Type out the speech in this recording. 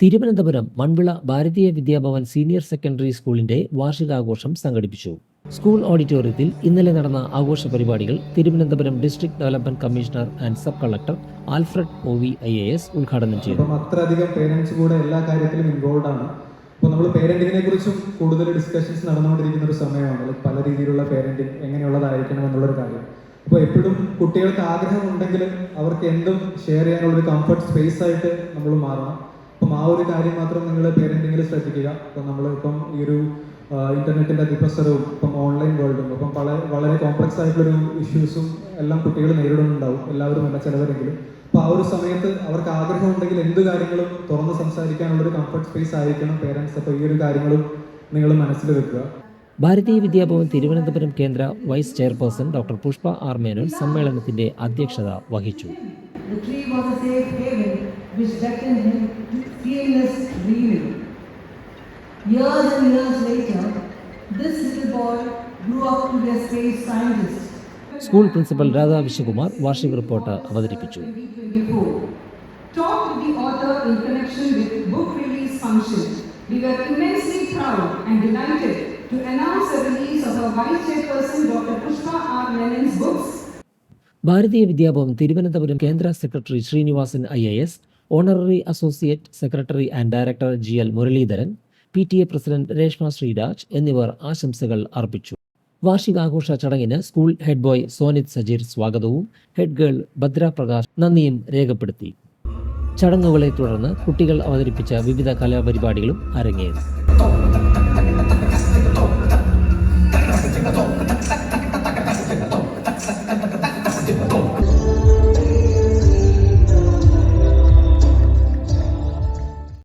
Thiruvananthapuram Manvila Bharatiya Vidya Bhavan senior secondary സ്കൂളിന്റെ വാർഷികാഘോഷം സംഘടിപ്പിച്ചു. School ഓഡിറ്റോറിയത്തിൽ ഇന്നലെ നടന്ന ആഘോഷ പരിപാടികൾ Thiruvananthapuram district development commissioner and sub collector Alfred O V I A S ഉദ്ഘാടനം ചെയ്തു. അത്രയധികം പേരൻസ് കൂടെ എല്ലാ കാര്യത്തിലും ഇൻവോൾവ് ആണ്. അപ്പോൾ നമ്മൾ പേരന്റിങ്ങിനെ കുറിച്ചും കൂടുതൽ ഡിസ്കഷൻസ് നടന്നുകൊണ്ടിരിക്കുന്ന ഒരു സമയമാണ്. പല രീതിയിലുള്ള പേരന്റിങ് എങ്ങനെയുള്ളതായിരിക്കണം എന്നുള്ളൊരു കാര്യം. അപ്പോൾ എപ്പോഴും കുട്ടികൾക്ക് ആഗ്രഹമുണ്ടെങ്കിൽ അവർക്ക് എന്തും ഷെയർ ചെയ്യാനുള്ളൊരു കംഫർട്ട് സ്പേസ് ആയിട്ട് നമ്മൾ മാറണം. അപ്പം ആ ഒരു കാര്യം മാത്രം നിങ്ങൾ പേരന്റിങ്ങിൽ ശ്രദ്ധിക്കുക. അപ്പം നമ്മൾ ഇപ്പം ഈ ഒരു ഇന്റർനെറ്റിന്റെ അതിപ്രസരവും ഇപ്പം ഓൺലൈൻ വേൾഡും അപ്പം പല വളരെ കോംപ്ലക്സ് ആയിട്ടുള്ളൊരു ഇഷ്യൂസും എല്ലാം കുട്ടികൾ നേരിടുന്നുണ്ടാവും എല്ലാവരും അല്ല ചിലവരെങ്കിലും. അപ്പോൾ ആ ഒരു സമയത്ത് അവർക്ക് ആഗ്രഹം ഉണ്ടെങ്കിൽ എന്ത് കാര്യങ്ങളും തുറന്ന് സംസാരിക്കാനുള്ളൊരു കംഫർട്ട് സ്പേസ് ആയിരിക്കണം പേരൻസ് അപ്പോൾ ഈ ഒരു കാര്യങ്ങളും നിങ്ങൾ മനസ്സിൽ വെക്കുക. Bharatiya Vidya Bhavan Thiruvananthapuram Kendra vice chairperson doctor Pushpa R Menon സമ്മേളനത്തിന്റെ അധ്യക്ഷത വഹിച്ചു. The tree was a safe haven which beckoned him to fearless dreaming. Years and years later, this little boy grew up to be a space scientist. School principal Radha Vishwakumar വാർഷിക report അവതരിപ്പിച്ചു 2024. Talked with the author in connection with book release function. We were immensely proud and delighted to announce the release of our Vice Chairperson Dr. Pushpa R. Menon's books Bharatiya Vidya Bhavan Thiruvananthapuram Kendra secretary Srinivasan I A S honorary associate secretary and director G L Muraleedharan P T A president Reshma Sreeraj എന്നിവർ ആശംസകൾ അർപ്പിച്ചു. വാർഷികാഘോഷ ചടങ്ങിന് school head boy Sonith Sajeer സ്വാഗതവും head girl Bhadra Prakash നന്ദിയും രേഖപ്പെടുത്തി. ചടങ്ങുകളെ തുടർന്ന് കുട്ടികൾ അവതരിപ്പിച്ച വിവിധ കലാപരിപാടികളും അരങ്ങേറി.